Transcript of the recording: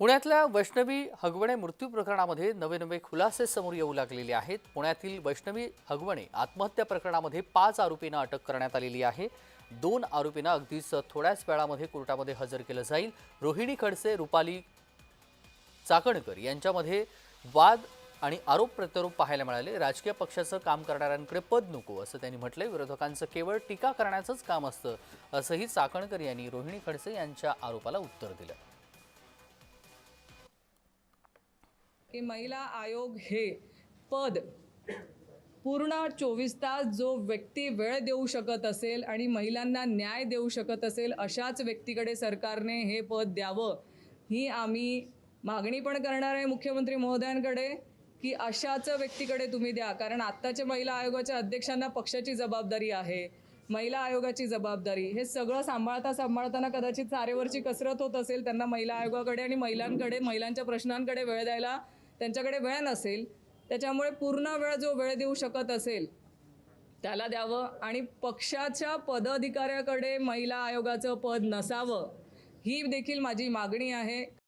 पुण्यातल्या वैष्णवी हगवणे मृत्यू प्रकरणामध्ये नवे नवे खुलासे समोर येऊ लागलेले आहेत. पुण्यातील वैष्णवी हगवणे आत्महत्या प्रकरणामध्ये पाच आरोपींना अटक करण्यात आलेली आहे. दोन आरोपींना अगदीच थोड्याच वेळामध्ये कोर्टामध्ये हजर केलं जाईल. रोहिणी खडसे रुपाली चाकणकर यांच्यामध्ये वाद आणि आरोप प्रत्यारोप पाहायला मिळाले. राजकीय पक्षाचं काम करणाऱ्यांकडे पद नको असं त्यांनी म्हटलंय. विरोधकांचं केवळ टीका करण्याचंच काम असतं असंही चाकणकर यांनी रोहिणी खडसे यांच्या आरोपाला उत्तर दिलं. की महिला आयोग हे पद पूर्ण चोवीस तास जो व्यक्ती वेळ देऊ शकत असेल आणि महिलांना न्याय देऊ शकत असेल अशाच व्यक्तीकडे सरकारने हे पद द्यावं ही आम्ही मागणी पण करणार आहे मुख्यमंत्री महोदयांकडे की अशाच व्यक्तीकडे तुम्ही द्या. कारण आत्ताच्या महिला आयोगाच्या अध्यक्षांना पक्षाची जबाबदारी आहे महिला आयोगाची जबाबदारी. हे सगळं सांभाळता सांभाळताना कदाचित चारेवरची कसरत होत असेल त्यांना महिला आयोगाकडे आणि महिलांकडे महिलांच्या प्रश्नांकडे वेळ द्यायला त्यांच्याकडे वेळ नसेल त्याच्यामुळे पूर्ण वेळ जो वेळ देऊ शकत असेल त्याला द्यावं आणि पक्षाच्या पदाधिकाऱ्याकडे महिला आयोगाचं पद नसावं ही देखील माझी मागणी आहे.